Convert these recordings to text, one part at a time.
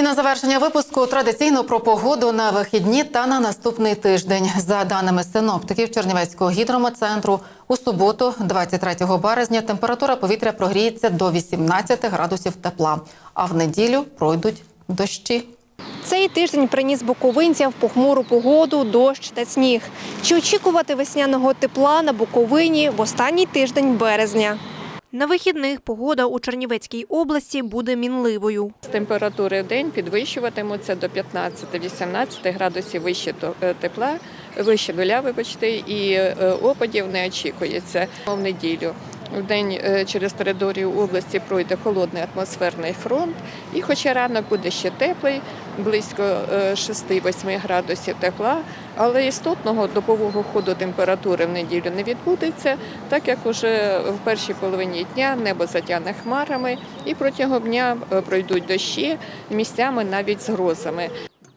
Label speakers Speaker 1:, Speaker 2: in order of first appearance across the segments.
Speaker 1: І на завершення випуску традиційно про погоду на вихідні та на наступний тиждень. За даними синоптиків Чернівецького гідрометцентру, у суботу, 23 березня, температура повітря прогріється до 18 градусів тепла, а в неділю пройдуть дощі.
Speaker 2: Цей тиждень приніс буковинцям похмуру погоду, дощ та сніг. Чи очікувати весняного тепла на Буковині в останній тиждень березня? На вихідних погода у Чернівецькій області буде мінливою.
Speaker 3: Температури в день підвищуватимуться до 15-18 градусів вище е, тепла, вище нуля, вибачте, і е, опадів не очікується в неділю. В день е, через територію області пройде холодний атмосферний фронт, і хоча ранок буде ще теплий, близько е, 6-8 градусів тепла, але істотного добового ходу температури в неділю не відбудеться, так як уже в першій половині дня небо затягне хмарами, і протягом дня е, пройдуть дощі, місцями навіть з грозами.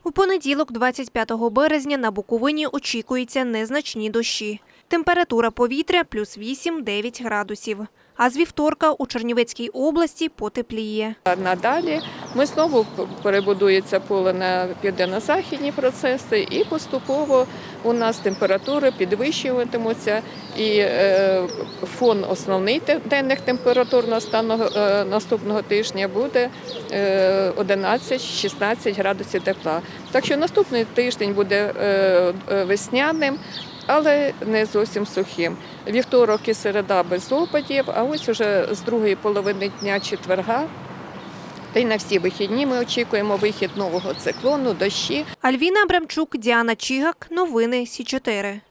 Speaker 2: У понеділок, 25 березня, на Буковині очікуються незначні дощі. Температура повітря плюс 8-9 градусів. А з вівторка у Чернівецькій області потепліє.
Speaker 3: Надалі ми знову перебудується поле на південно-західні процеси, і поступово у нас температури підвищуватимуться, і е, фон основний денних температурного стану е, наступного тижня буде е, 11-16 градусів тепла. Так що наступний тиждень буде е, е, весняним. Але не зовсім сухим. Вівторок і середа без опадів, а ось уже з другої половини дня четверга та й на всі вихідні ми очікуємо вихід нового циклону, дощі.
Speaker 2: Альвіна Абрамчук, Діана Чігак. Новини Сі 4